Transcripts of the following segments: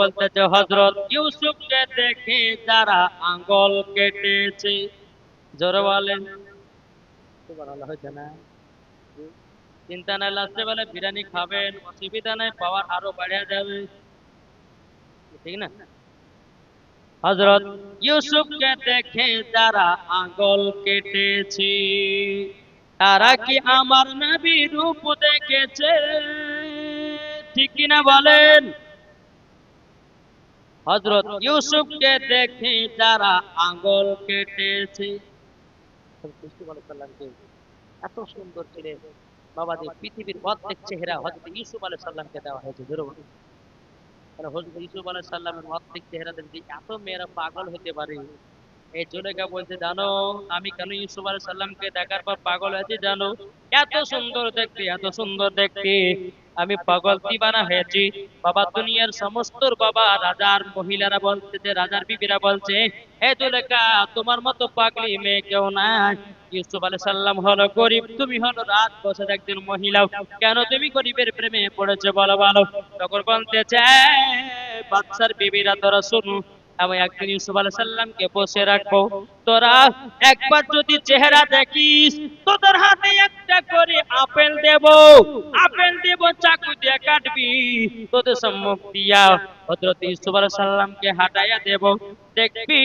বলতেছে হজরত ইউসুফকে দেখে যারা আঙ্গল কেটেছে। জোরে বলেন। চিন্তা নাই লাস্টে বেলা বিরিয়ানি খাবেন, অসুবিধা নাই, পাওয়ার আরও বাড়িয়া যাবে। ঠিক না? হজরত ইউসুফকে দেখে যারা আঙ্গল কেটেছে, তারা কি আমার নবী রূপ দেখেছে? ঠিক কিনা বলেন? হজরত ইউসুফকে দেখে যারা আঙ্গল কেটেছে। এত সুন্দর ছিলেন বাবা যে পৃথিবীর অর্ধেক চেহারা হজরত ইউসুফ আলাই সাল্লামকে দেওয়া হয়েছে। তাহলে হজরত ইউসুফ আলাই সাল্লামের অর্ধেক এত মেয়েরা পাগল হতে পারে। এই জুলেখা বলছে, জানো, আমি কেন ইউসুফ আলাই সাল্লামকে দেখার পর পাগল হয়েছি? জানো, এত সুন্দর দেখতে, এত সুন্দর দেখতে। আমি পাগল দিবানা হয়েছি। বাবা, দুনিয়ার সমস্ত বাবা, রাজার মহিলারা বলছে যে, রাজার বিবিরা বলছে, হে জুলেখা তোমার মতো পাগলি মেয়ে কেউ নাই। ইউসুফ আলাই সাল্লাম হলো গরিব, তুমি হলো রাত বসে একজন মহিলা। কেন তুমি গরিবের প্রেমে পড়েছে বলো বলো? তখন বলতেছে "এই বাদশার বিবিরা তোরা শুনু আমি একজন ইউসুফ আলাহ সাল্লামকে বসে রাখব। তোরা একবার যদি চেহারা দেখিস, তোদের হাতে একটা করে আপেল দেব। আপেল দেব, চাকু দিয়ে কাটবি। তোদের সম্মুখ দিয়া হজরত ইউসুফ আলাহ সাল্লামকে হাঁটাইয়া দেব। দেখবি,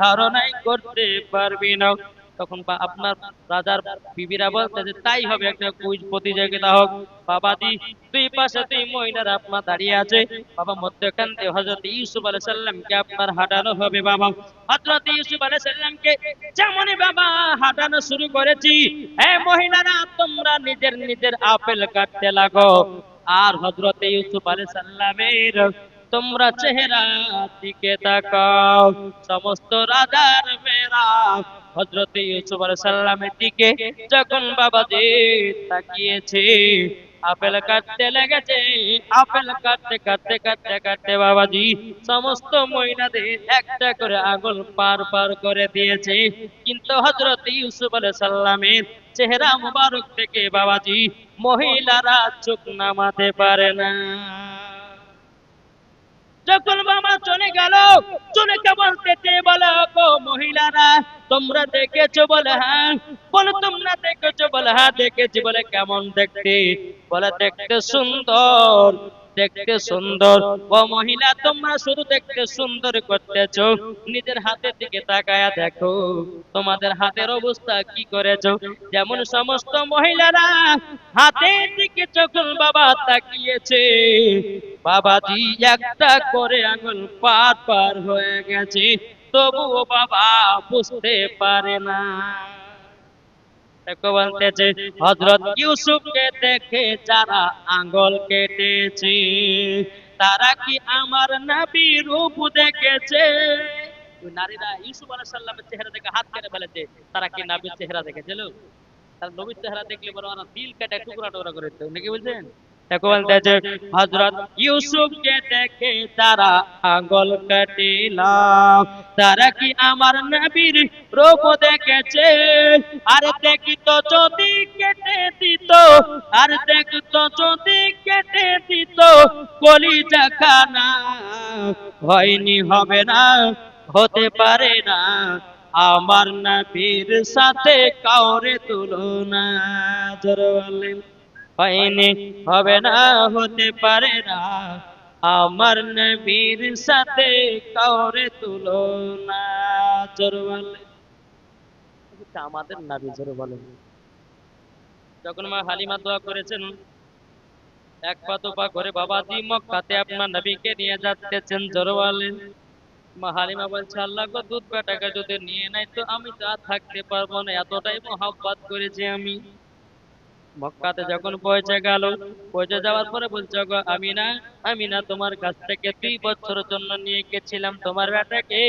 ধারণাই করতে পারবি না। তখন আপনার রাজার বিবিরা বলতে যে, তাই হবে একটা কুইজ প্রতিযোগিতা হোক। বাবাজি দুই পাশে দুই মহিলারা আপনার দাঁড়িয়ে আছে। বাবা মধ্যখান দিয়ে হজরত ইউসুফ আলাইহিস সাল্লামকে আপনার হাঁটানো হবে বাবা। হজরত ইউসুফ আলাইহিস সাল্লামকে যেমনই বাবা, হাঁটানো শুরু করেছি। হে মহিলারা, তোমরা নিজের নিজের আপেল কাটতে লাগো। আর হজরত ইউসুফ আলাইহিস সাল্লামের তোমরা চেহারা দিকে তাকাও। সমস্ত রাজার মেয়েরা হজরত ইউসুফ সাল্লামের দিকে যখন বাবাজি তাকিয়েছে, আপেল কাটতে লেগেছে, আপেল কাটতে কাটতে কাটতে কাটতে বাবাজি সমস্ত মহিলাদের একটা করে আঙুল পার পার করে দিয়েছে। কিন্তু হজরত ইউসুফ আলাইহিস সাল্লামের চেহারা মুবারক থেকে বাবাজি মহিলারা চোখ নামাতে পারে না। যখন বাবা চলে গেল, চলে কেমন পেতে বলে মহিলারা, তোমরা দেখেছ বলে হ্যাঁ? বলে, তোমরা দেখেছ বলে হ্যাঁ দেখেছি বলে কেমন দেখতে? বলে, দেখতে সুন্দর। দেখতে সুন্দর। ও মহিলা, তোমরা শুধু দেখতে সুন্দর করতেছো। নিজের হাতের দিকে তাকায়া দেখো। তোমাদের হাতের অবস্থা কি করেছ? যেমন সমস্ত মহিলারা হাতের দিকে যখন বাবা তাকিয়েছে। বাবাজি একটা করে আঙুল পার পার হয়ে গেছে। তবুও বাবা বুঝতে পারে না। হজরত ইউসুফকে দেখে যারা আঙ্গল কেটেছে, তারা কি আমার নাবি রূপ দেখেছে? নারীরা ইউসুফ সাল্লামের চেহারা দেখে হাত কেটে ফেলেছে, তারা কি নাবির চেহারা দেখেছিল? তার নবীর চেহারা দেখলে বড় দিল কেটে টুকরা টুকরা করে নাকি বলছেন? হযরত ইউসুফকে দেখে তারা আঙ্গল কাটিলাম তারা কি আমার নবীর রূপ দেখেছে? আর যদি কেটে দিত, আর যদি কেটে দিত হয়নি, হবে না, হতে পারে না। আমার নবীর সাথে কাউরে তুলনা, জোরে হয়নি হবে না হতে পারে না। আমার নবীর সাথে কাউরে তুলনা জোরে বলেন এটা আমাদের নবী জোরে বলেন যখন মা হালিমা দোয়া করেছেন এক পা দু পা করে বাবাজি মক্কাতে আপনার নবীকে নিয়ে যাচ্ছেন। জোরে বলেন মা হালিমা বলছে আল্লাহ গো দুধ বেটাকে যদি নিয়ে নাই তো আমি যা থাকতে পারব না। এতটাই মহাব্বত করেছি আমি। মক্কাতে যখন পৌঁছে গেল, পৌঁছে যাওয়ার পরে বলছে গো আমিনা আমি না তোমার কাছ থেকে দুই বছরের জন্য নিয়ে গেছিলাম। তোমার বেটাকে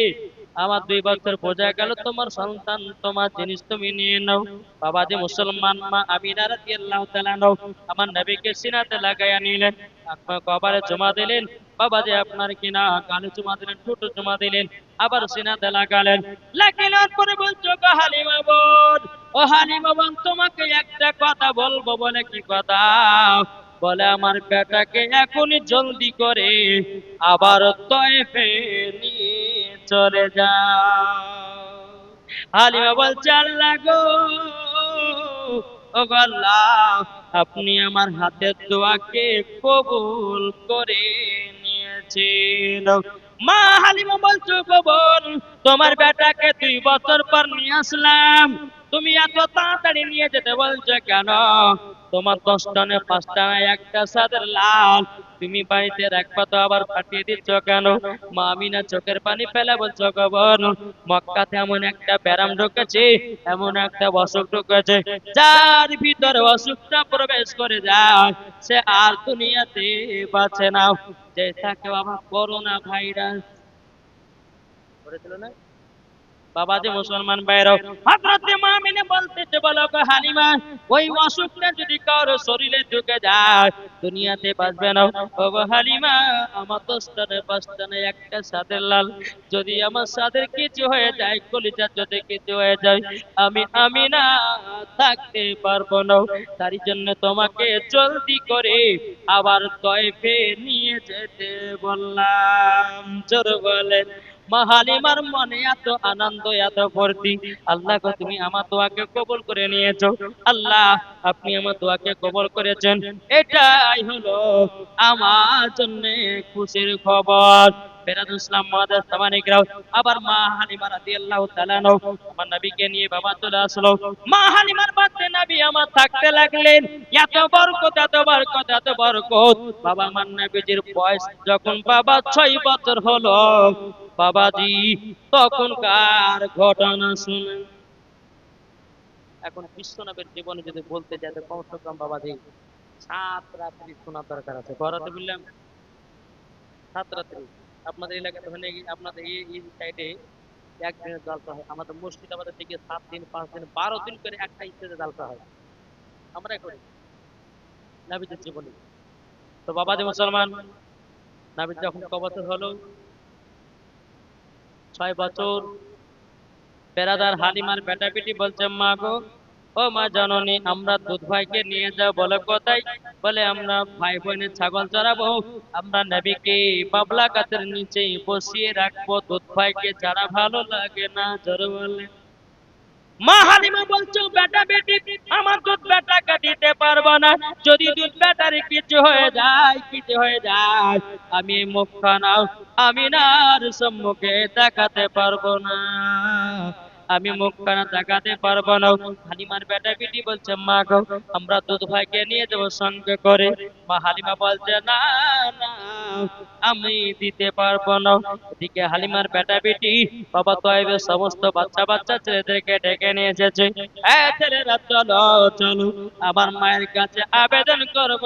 আমার দুই বছর বোঝা গেল, তোমার সন্তান, তোমার জিনিস তুমি নিয়ে নাও। বাবা যে মুসলমান মা আমিনা রাদিয়াল্লাহু তাআলা নাও আমার নবীকে সিনাতে লাগাইয়া নিলেন আপনার কবারে জমা দিলেন। বাবা যে আপনার কিনা কানে জমা দিলেন, ঠোঁট জমা দিলেন, আবার সিনাতে লাগালেন। লাগানোর পরে বলছো হালিমা বোন, ও হালিমা বোন, তোমাকে একটা কথা বলব বলে কি কথা? বলে, আমার বেটাকে এখনই জলদি করে আবার তয়েফে চলে যা হালিমা বলছে, আল্লাহ গো আল্লাহ, আপনি আমার হাতের দোয়াকে কবুল করে নিয়েছেন। মা হালিমা বলছো বোন, তোমার বেটাকে দুই বছর পর নিয়ে আসলাম। তুমি এত তাড়াতাড়ি নিয়ে যেতে বলছো কেন? তোমার দশটা না পাঁচটা না একটা সাদের লাল। তুমি বাড়িতে রাখবা তো আবার পাঠিয়ে দিচ্ছ কেন? মা আমিনা চোখের পানি ফেলে বলছো গো বোন মক্কাতে এমন একটা ব্যারাম ঢুকেছে, এমন একটা অসুখ ঢুকেছে, যার ভিতরে অসুখটা প্রবেশ করে যায়। সে আর দুনিয়াতে বাঁচে না। যে থাকে বাবা করোনা ভাইরাস। করেছিল না? মুসলমান যদি আমার সাদের কিছু হয়ে যায়, কলিজা যদি কিছু হয়ে যায়, আমি আমি না থাকতে পারব না। তার জন্য তোমাকে জলদি করে আবার তয়ফে নিয়ে যেতে বললাম। জোর বলেন মাহালিমার মনে এত আনন্দ, এত ভর্তি আল্লাহ গো, তুমি আমার দোয়াকে কবুল করে নিয়েছো। আল্লাহ, আপনি আমার দোয়াকে কবল করেছেন। এটাই হলো আমার জন্য খুশির খবর। বেরাদ ইসলাম মাদার সামানিকরাও আবার মা হালিমা রাদিয়াল্লাহু তাআলা নও আমার নবীকে নিয়ে বাবা চলে আসলো। মা হালিমার বাড়িতে নবী আমার থাকতে লাগলেন। এত বরকত এত বরকত এত বরকত। বাবা আমার নবীজির বয়স যখন বাবা ছয় বছর হলো, বাবাজি, তখনকার ঘটনা শুনেন এখন বিশ্বনবের জীবনে যদি বলতে যাই, তো কমসে কম বাবাজি, সাত রাত্রি শোনা দরকার আছে। করাতে বললাম, সাত রাত্রি। আপনাদের এলাকাতে ওখানে আপনাদের এই সাইডে একদিনের জালসা হয়। আমাদের মুর্শিদাবাদের দিকে সাত দিন, পাঁচ দিন, বারো দিন করে একটা স্টেজে জালসা হয়। আমরা করি নাবিদের জীবনে। তো বাবাজি মুসলমান, নাবিদ যখন ক হলো, ছয় বছর বেড়াদার হালিমার বেটা বেটি বলছে, মা গো ও মা জননী, আমরা দুধ ভাইকে নিয়ে যাও বলে কোথায়? বলে, আমরা ভাই বোনের ছাগল চড়াবো। আমরা নবীকে বাবলা গাছের নিচে বসিয়ে রাখব। দুধ ভাইকে ছাড়া ভালো লাগে না, জোরে বলে। মা হালিমা বলছো, বেটা বেটি, আমার দুধ বেটাকে দিতে পারব না? যদি দুধ বেটার কিছু হয়ে যায় কিছু হয়ে যায়, আমি মুখ খানাও আমি না আর সম্মুখে দেখাতে পারব না। আমি মুখ খানা দেখাতে পারব না। হালিমার বেটা বেটি বলছে, মা গো, আমরা দুধ ভাইকে নিয়ে যাব সঙ্গে করে। মা হালিমা বলছে, না আমি দিতে পারব না। এদিকে হালিমার বেটা বেটি বাবা তয়েবে সমস্ত বাচ্চা বাচ্চা ছেলেদেরকে ডেকে নিয়ে এসেছে। ছেলেরা, চলো চলো, আমার মায়ের কাছে আবেদন করব।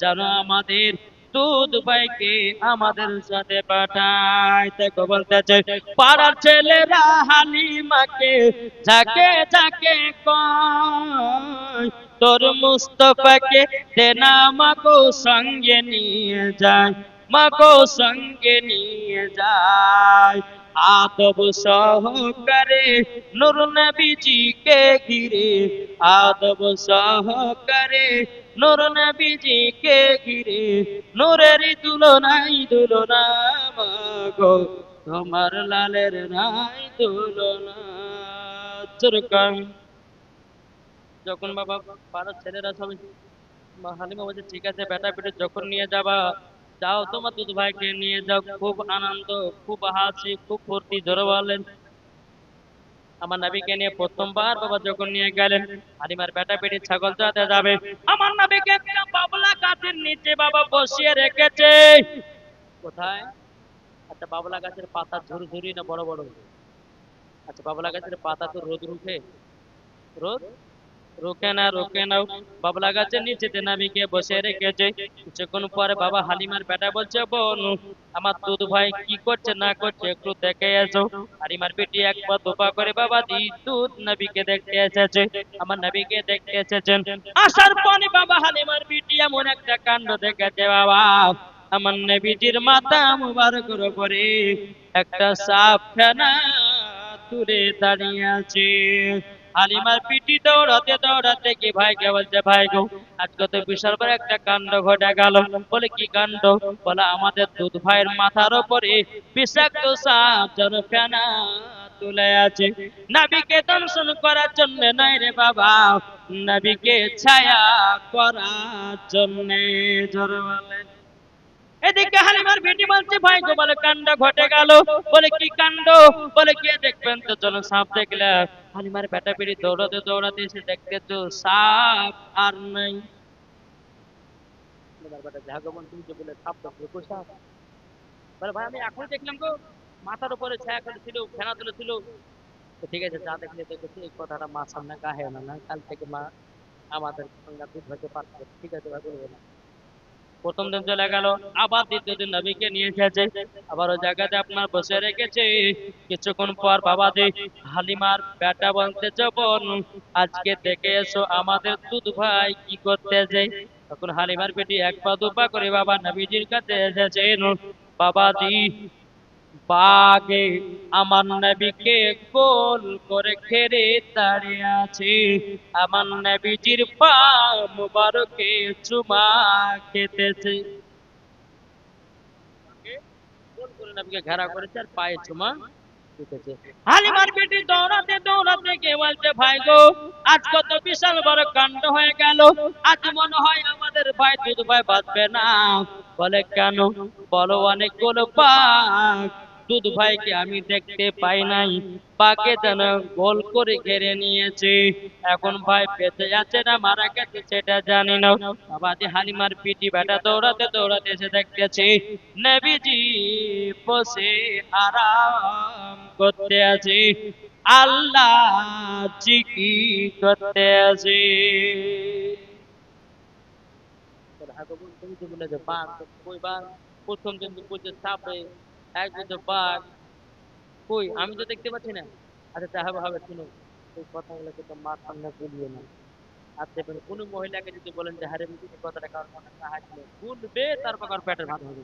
যেন আমাদের দুধ ভাইকে আমাদের সাথে পাঠায়। দেখো বলতেছে, পাড়ার ছেলেরা হালিমাকে যাকে যাকে কয়, তোর মুস্তফাকে দেনা মাকো সঙ্গে নিয়ে যায় মাকো সঙ্গে নিয়ে যায়। আদব সহকারে নূর নবীজিকে ঘিরে, আদব সহকারে নূর নবীজিকে ঘিরে, নূরের তুলনাই তুলনা মাগো তোমার লালের নাই তুলনা। যখন বাবা পাড়ার ছেলেরা সবাই হালিমা বলছে, ঠিক আছে, বেটা পেটে যখন নিয়ে যাবা যাও, তোমার দুধ ভাইকে নিয়ে যাও। খুব আনন্দ, খুব হাসি, খুব ফুর্তি, জোরে বলেন। আমার নবীকে নিয়ে প্রথমবার বাবা যখন নিয়ে গেলেন, হালিমার বেটা বেটি ছাগল চাতে যাবে। আমার নবীকে বাবলা গাছের নিচে বাবা বসিয়ে রেখেছে। কোথায়? আচ্ছা বাবলা গাছের পাতা ঝুরি ঝুরি না বড় বড়? আচ্ছা বাবলা গাছের পাতা তো রোদ রুখে রোদ? রোকে না রোকে না বাবলা গাছের নিচেতে নাবিকে বসে রেখেছে। কিছুক্ষণ পরে বাবা হালিমার বেটা বলছে, বোন, আমার দুধ ভাই কি করছে না করছে একটু দেখে এসো। হালিমার বেটি একবার দুপা করে, বাবা, দি দুধ নবীকে দেখতে এসেছে। আমার নবীকে দেখতে এসেছেন। আসার পরে বাবা হালিমার বেটি এমন একটা কাণ্ড দেখেছে, বাবা, আমার নবীজির মাথা মুবারকের করে একটা সাপ ফেনা দূরে দাঁড়িয়ে আছে। হালিমার পিটি দৌড়াতে দৌড়াতে কি ভাইকে বলছে, ভাই গো, আজকে তো বিশাল বড় একটা কাণ্ড ঘটে গেল। বলে, কি কাণ্ড? বলে, আমাদের দুধ ভাইয়ের মাথার উপরে বিষাক্ত সাপ যেন ফেনা তুলে আছে। নাবিকে দর্শন করার জন্য নয় রে বাবা, নবীকে ছায়া করার জন্য জোরে বলেন এদিকে হালিমার বেটি বলছে, ভাই গো, বলে কাণ্ড ঘটে গেল। বলে, কি কাণ্ড? বলে, কে দেখবেন তো? চলো সাপ দেখলে। হালিমার বেটা বেটি দৌড়াতে দৌড়াতে এসে দেখতে তো সাপ আর নাই। এখন দেখলাম গো, মাথার উপরে ছায়া ছিল ঠিক আছে দেখলে কথাটা মা সামনে গাহে না, কাল থেকে মা আমাদের সঙ্গে ঠিক আছে, ভাই না। প্রথম দিন চলে গেল, আবার দ্বিতীয় দিন নবীকে নিয়ে এসেছে। আবার ওই জায়গাতে আপনার বসে রেখেছে। কিছুক্ষণ পর বাবা দি হালিমার বেটা বলতে বোন, আজকে দেখে এসো আমাদের দুধ ভাই কি করতে করতেছে? তখন হালিমার পেটি এক পা, দু পা করে বাবা নবীজির কাছে এসেছে বাবা বাবাজি বাগে আমার নবীকে গোল করে ঘেরে দাঁড়িয়ে আছে। আমার নবীজির পা মুবারকে চুমা খেতেছে। নবীকে ঘেরা করেছে আর পায়ে চুমা হালিমার বেটি দৌড়াতে দৌড়াতে কে বলছে ভাই গো বিশাল বড় কাণ্ড হয়ে গেল। আজ মনে হয় আমাদের ভাই দুধ ভাই বাঁচবে না। বলে কেন? বলো অনেকগুলো পাক দুধ ভাইকে আমি দেখতে পাই নাই। পাকে যেন গোল করে ঘেরে নিয়েছে। এখন ভাই বেঁচে যাচ্ছে না, মারা গেছে সেটা জানি না। বাবাজি হালিমার পিটি বেটা দৌড়াতে দৌড়াতে এসে দেখতেছে নবীজি বসে আরাম করতে আছে। আল্লাহ জিকি করতে আছে। প্রথম দিন বলছে সাপে। এক বাঘ কই? আমি তো দেখতে পাচ্ছি না। আচ্ছা তা হবে হবে শুনো এই কথাগুলোকে তো মার সামনে বলিও না। দেখবেন কোনো মহিলাকে যদি বলেন যে, হারে বুঝি কথাটা কারণ মনে সাহায্য ভুলবে তার প্রকার পেটের ভাত হবে।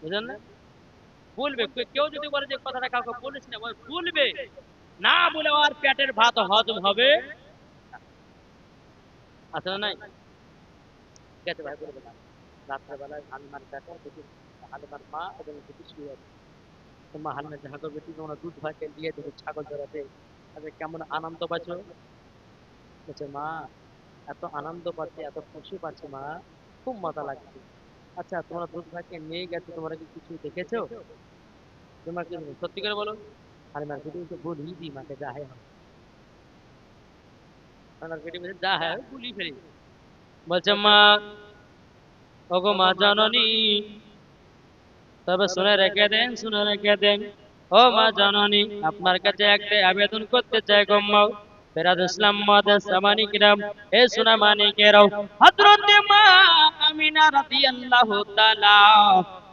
বুঝলেন না? বলবে। কেউ যদি বলে যে, কথাটা কাউকে বলিস না বলবে। না বলে আর পেটের ভাত হজম হবে? আছে না নাই? ঠিক আছে, ভাই বলবে রাত্রেবেলায় হালিমার পেটে হালিমার মা এবং দুটি শুয়ে আছে। মা হালিমার ঝাঁকর বেটি তোমরা দুধ ভাইকে দিয়ে দেবে ছাগল জড়াতে। তাহলে কেমন আনন্দ পাচ্ছ? বলছে, মা, এত আনন্দ পাচ্ছি, এত খুশি পাচ্ছি, মা। খুব মজা লাগছে। আচ্ছা তোমরা দুধ ভাইকে নিয়ে গেছো, তোমরা কি কিছু দেখেছ? তোমরা কি সত্যি করে বলো। হালিমার বেটি তো বলি দি মাকে, যা হয়। হালিমার বেটি বলছে যা হয় বলি ফেলি। বলছে, মা, ওগো মা জননী তবে শুনে রেখে দেন শুনে রেখে দেন। ও মা জননী আপনার কাছে একটা আবেদন করতে চাই গম্মা মা। ফেরাদ ইসলাম মাদাস সামানিক কিরাম এ সোনা মানিকেরাও হযরত মা আমিনা রাদিয়াল্লাহু তাআলা।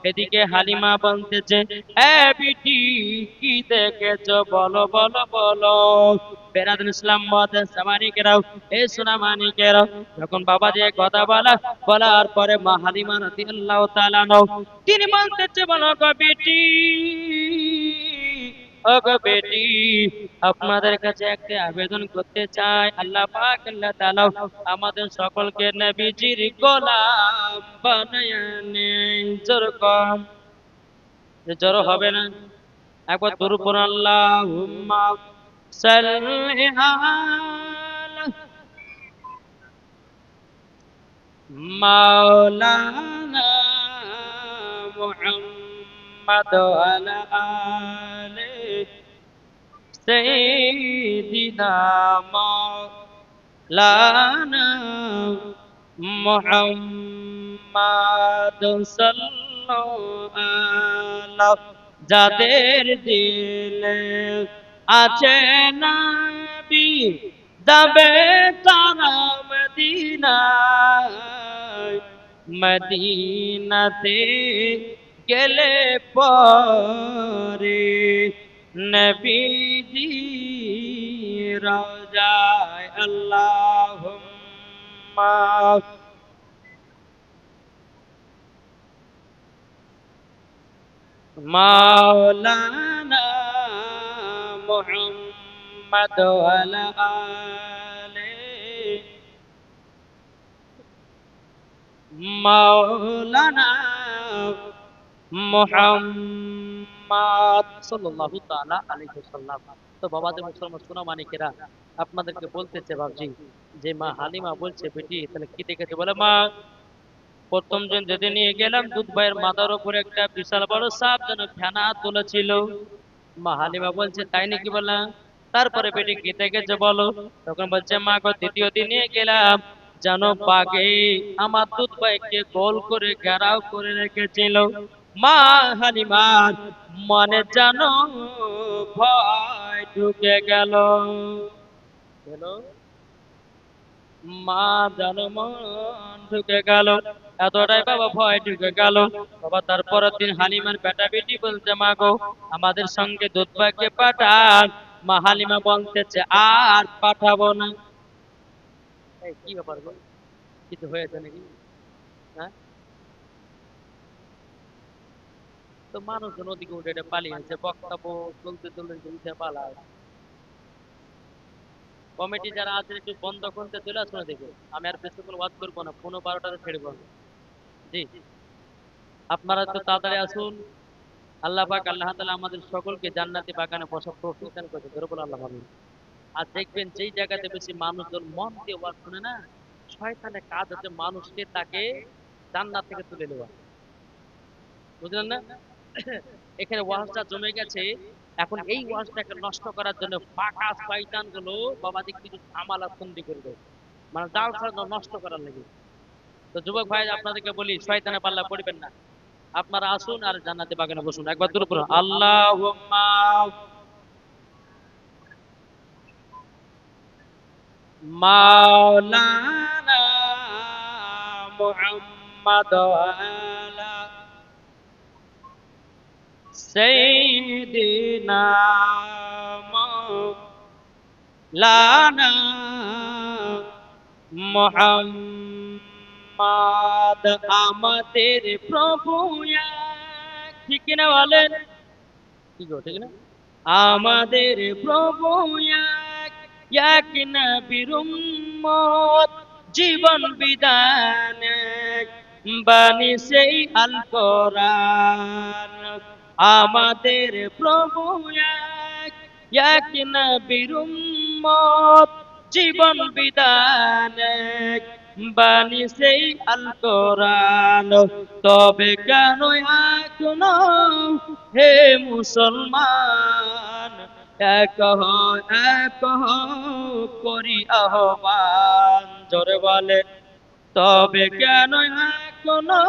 এদিকে হালিমা বলতেছে, এ বিটি, কি দেখেছ? বলো বলো বলো। বেরাদুল ইসলাম মাদাস সামানি কিরাও এ সোনা মানিকেরাও। যখন বাবা দিয়ে কথা বলা, বলার পরে মা হালিমা রাতি আল্লাহ তিনি বলতেছে, বলো গো বেটি আপনাদের কাছে একটা আবেদন করতে চাই। আল্লাহ পাক, আল্লাহ তাআলা আমাদের সকলকে নবীজির গোলাম বানায় নেন। জোর কম। হবে না। একবার দুরুপন আল্লাহুম্মা সাল্লি আলা মাওলানা মুহাম্মদ ওয়ালা আলি সাইয়্যিদিনা মাওলানা মুহাম্মদ সাল্লাল্লাহু যাদের দিলে আছে নবী যাবে তারা মদিনায়। মদিনাতে গেলে পরে নবীজি রওজায় আল্লাহুম্মা। মাওলানা মুহাম্মদ ওয়ালা আলে। মাওলানা মুহাম্মদ মোহাম্মদ সাল্লাল্লাহু তাআলা আলাইহি ওয়াসাল্লাম। তো বাবা মুসলমান সোনা মানিকেরা, আপনাদেরকে বলতেছে বাবজি যে, মা হালিমা বলছে, বেটি, তাহলে কি দেখেছে? বলে, মা, প্রথম দিন যেতে নিয়ে গেলাম, দুধ ভাইয়ের মাথার উপরে একটা বিশাল বড় সাপ যেন ফেনা তুলেছিল। মা হালিমা বলছে, তাই নাকি? বললাম তারপরে বেটি কি দেখেছে বলো। তখন বলছে, মা গো, দ্বিতীয় দিন নিয়ে গেলাম। যেন বাগে আমার দুধ ভাইকে গোল করে ঘেরাও করে রেখেছিল। মা হালিমার মনে যেন ভয় ঢুকে গেল। মা যেন মন ঢুকে গেল। এতটাই বাবা ভয় ঢুকে গেল। বাবা দিন বেটা বেটি মা গো, আমাদের সঙ্গে দুধবাকে পাঠান। মা হালিমা বলতেছে, আর পাঠাবো না। কি ব্যাপার কিছু হয়েছে নাকি? তো মানুষজন ওদিকে উঠে এটা পালিয়েছে বক্তব্য চলতে চলতে উঠে পালায়। কমিটি যারা আছে একটু বন্ধ করতে চলে আসুন দেখে আমি আর বেশিক্ষণ ওয়াজ করব না পনেরো বারোটাতে ছেড়ে না জি। আপনারা তো তাড়াতাড়ি আসুন। আল্লাহ পাক আল্লাহ তাআলা আমাদের সকলকে জান্নাতি বাগানে বসা দান করেছে ধরে বলো আল্লাহ আমিন। আর দেখবেন যেই জায়গাতে বেশি মানুষজন মন দিয়ে ওয়াজ শুনে না শয়তানের কাজ হচ্ছে মানুষকে তাকে জান্নাত থেকে তুলে নেওয়া। বুঝলেন না? এখানে ওয়াজটা জমে গেছে। এখন এই ওয়াজটাকে নষ্ট করার জন্য পাকা শয়তানগুলো বাবাদিক কিছু আমালা সন্ধি করে দেয়। মানে, মানে জাল ছাড়া নষ্ট করার লাগে। তো যুবক ভাই আপনাদেরকে বলি শয়তানে পাল্লা পড়বেন না। আপনারা আসুন আর জান্নাতে বাগানে বসুন। একবার দূর করুন। আল্লাহ মাওলানা মুহাম্মদ سيدنا مولانا মোহাম্মদ আমাদের প্রভু এক। ঠিক কিনা বলেন কি গো ঠিক না আমাদের প্রভু এক এক নবীর উম্মত জীবন বিধান এক, বাণী সেই আল কোরআন আমাদের প্রভু এক এক জীবন বিধান এক, বাণী সেই আল কোরআন তবে কেন এখনও হে মুসলমান? এক এক করি আহ্বান জোরে বলে। তবে কেন এখনও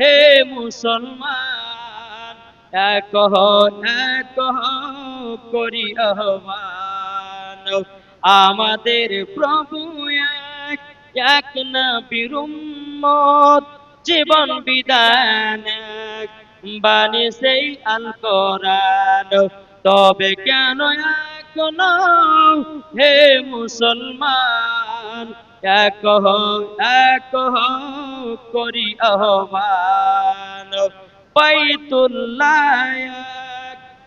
হে মুসলমান? এক হও, এক হও, করি আহ্বান। আমাদের প্রভু এক এক নবীর উম্মত জীবন বিধান বাণী সেই আল কোরআন তবে কেন এখনও হে মুসলমান? এক এক করি আহ্বান। বাইতুল্লাহ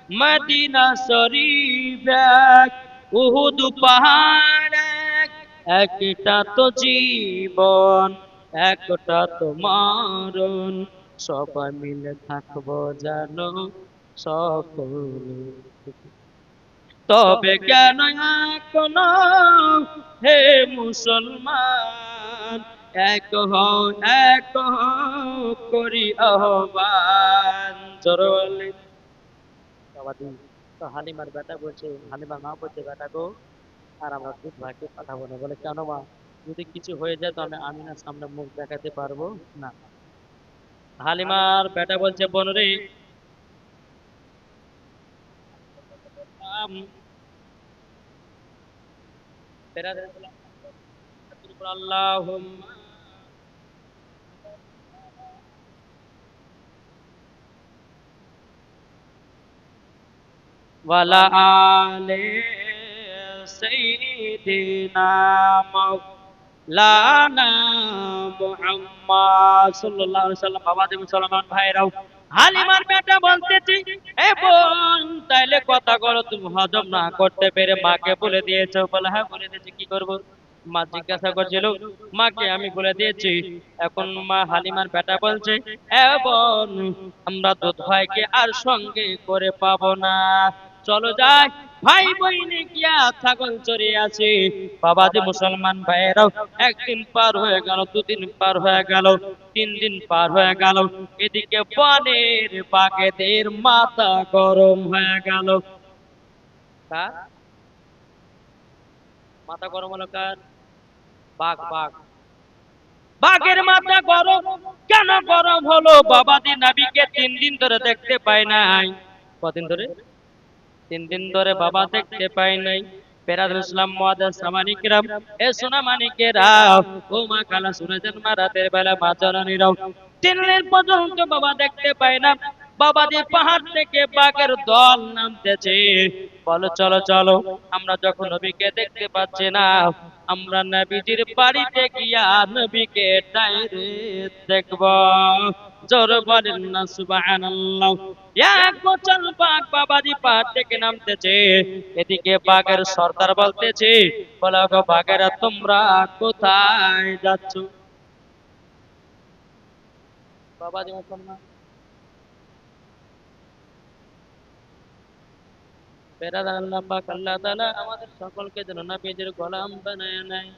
মদিনা শরীফ উহুদ পাহাড় এক, একটা তো জীবন একটা তো মারণ সবাই মিলে থাকব জানো সকলে। তবে কেন এখনও হে মুসলমান এক হও এক হও করি আহ্বান জরলে বাবাজি তো হালিমার বেটা বলছে হালিমার মা বলছে বেটা গো, আর আমরা দুধ ভাইকে পাঠাবো না বলে, কেন মা? যদি কিছু হয়ে যায় তো আমি আমিনার সামনে মুখ দেখাতে পারব? না। হালিমার বেটা বলছে, বোন রে আলে সাইয়্যিদিনা মাওলানা মুহাম্মদ সাল্লাল্লাহু আলাইহি সাল্লাম বাবাজি মুসলমান ভাইরাও হালিমার বেটা বলতেছি এ বোন তাইলে কথা করো তুমি হজম না করতে পেরে মাকে বলে দিয়েছ বলে হ্যাঁ বলে দিয়েছি কি করব মা জিজ্ঞাসা করছিল মাকে আমি বলে দিয়েছি? এখন মা হালিমার বেটা বলছে এ বোন আমরা দুধ ভাইকে আর সঙ্গে করে পাবো না। চলো যাই। ভাই বইনে গিয়া ছাগল চড়িয়ে আছে বাবা যে মুসলমান ভাইয়েরাও একদিন পার হয়ে গেল, দুদিন পার হয়ে গেল, তিন দিন পার হয়ে গেল। এদিকে বনের বাঘেদের মাথা গরম হয়ে গেল। মাথা গরম হলো কার? বাঘ বাঘ। বাঘের মাথা গরম, কেন গরম হলো? বাবাজি নাবিকে তিন দিন ধরে দেখতে পাই নাই। কদিন ধরে? তিন দিন ধরে বাবা দেখতে পাই নাই। বেলা তিন দিন বাবা দেখতে পায় না। বাবা যে পাহাড় থেকে বাঘের দল নামতেছে। বলো, চলো চলো, আমরা যখন নবীকে দেখতে পাচ্ছি না, আমরা নবীজির বাড়িতে গিয়া নবীকে ডাইরেক্ট দেখব। জোর বলেন না এক বছর বাঘ বাবাজি পাহাড় থেকে নামতেছে। এদিকে বাঘের সর্দার বলতেছে, বলো বাঘেরা, তোমরা কোথায় যাচ্ছ? বাবাজি মুসলমান আমাদের সকলকে যেন নবীজির গোলাম বানায় নেয়।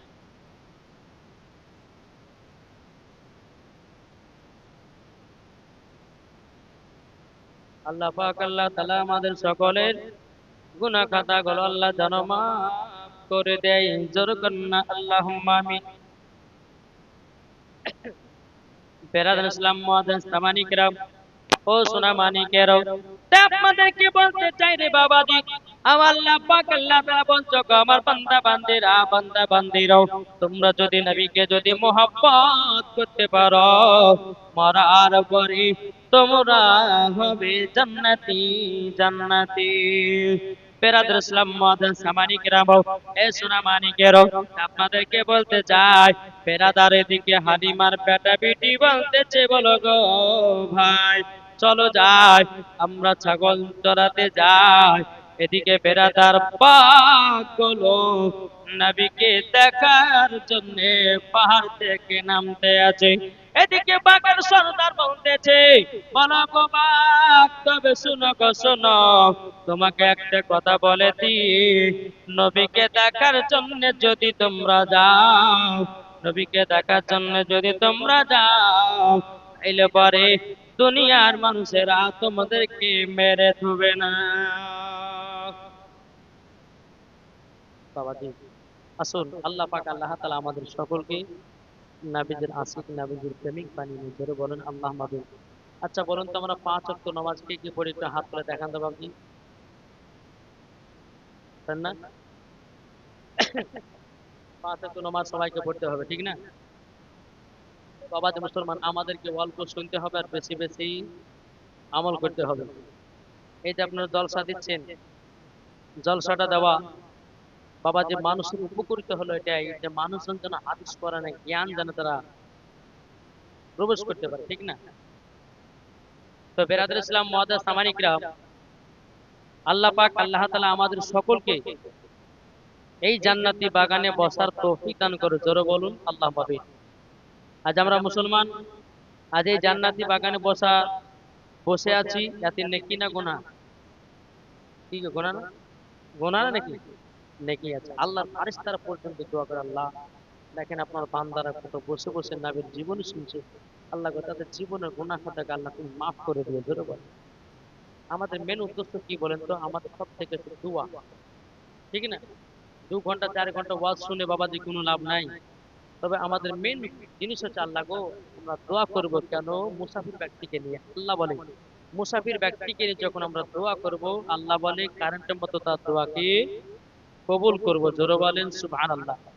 আল্লাহ পাক, আল্লাহ তালা আমাদের সকলের গুনা খাতা গুলো আল্লাহ যেন করে দেয়। জোর কন্যা আল্লাহুম্মা আমিন। পেরাদ ইসলাম মহাদ সামানিকরাম ও সোনা মানিকেরও তা আপনাদেরকে বলতে চাই রে বাবাজি, আমার তোমরা যদি নবীকে যদি করতে পারো, মরার পরে তোমরা হবে জান্নাতি জান্নাতি। পেরাদুল ইসলাম এ সোনা মানিকেরও আপনাদেরকে বলতে চাই পেরাদার এদিকে হানিমার বেটা বেটি বলতেছে, বলো গো ভাই। চলো যাই, আমরা ছাগল চড়াতে যাই। এদিকে বেড়াদার পাগলো, নবীকে দেখার জন্য পাহাড় থেকে নামতে আছে। এদিকে বাঘের সর্দার বলতেছে, বলো গো বাঘ, তবে শুনো গো, শোনো। তোমাকে একটা কথা বলে দি নবীকে দেখার জন্য যদি তোমরা যাও, নবীকে দেখার জন্য যদি তোমরা যাও এলে পরে দুনিয়ার মানুষেরা তোমাদেরকে মেরে ধুবে না। আসুন, আল্লাহ পাক, আল্লাহ তাআলা আমাদের সকলকে প্রেমিক বানিয়ে বলেন, আল্লাহ মাদুর আচ্ছা বলুন তো আমরা পাঁচ অক্ট নামাজ কে কি পড়ি একটু হাত তুলে দেখান তো বাবজি। না? পাঁচ অক্ট নামাজ সবাইকে পড়তে হবে, ঠিক না? বাবাজি মুসলমান, আমাদেরকে অল্প শুনতে হবে আর বেশি বেশি আমল করতে হবে। এই যে আপনারা জলসা দিচ্ছেন, জলসাটা দেওয়া, বাবা যে মানুষের উপকৃত হলো এটাই, যে মানুষজন যেন হাদিস কোরআনে জ্ঞান যেন তারা প্রবেশ করতে পারে, ঠিক না? তো বেরাদুল ইসলাম, মহাদাস সামানিকরা আল্লাহ পাক, আল্লাহ তালা আমাদের সকলকে এই জান্নাতি বাগানে বসার তৌফিক দান করে জোরে বলুন, আল্লাহ পাবে আজ আমরা মুসলমান, আজ এই জান্নাতি বাগানে বসা, বসে আছি। এতে নেকি না গোনা? কি গোনা না? গোনা না নাকি? নেকি আছে। আল্লাহর ফারিস্তারা পর্যন্ত দোয়া করে, আল্লাহ, দেখেন আপনার বান্দারা কত বসে বসে নাবির জীবন শুনছে। আল্লাহ তাদের জীবনের গুনাহ খাতাকে আল্লাহ তুমি মাফ করে দিয়ে ধরে বলেন আমাদের মেন উদ্দেশ্য কি বলেন তো? আমাদের সব থেকে দোয়া। ঠিক না? দু ঘণ্টা, চার ঘণ্টা ওয়াজ শুনে বাবাজি কোনো লাভ নাই। তবে আমাদের মেন জিনিস হচ্ছে আল্লাহ গো, আমরা দোয়া করব কেন মুসাফির ব্যক্তিকে নিয়ে? আল্লাহ বলে। মুসাফির ব্যক্তিকে নিয়ে যখন আমরা দোয়া করব, আল্লাহ বলে কারেন্টের মতো তার দোয়াকে কবুল করব। জোরো বলেন, সুবহানাল্লাহ।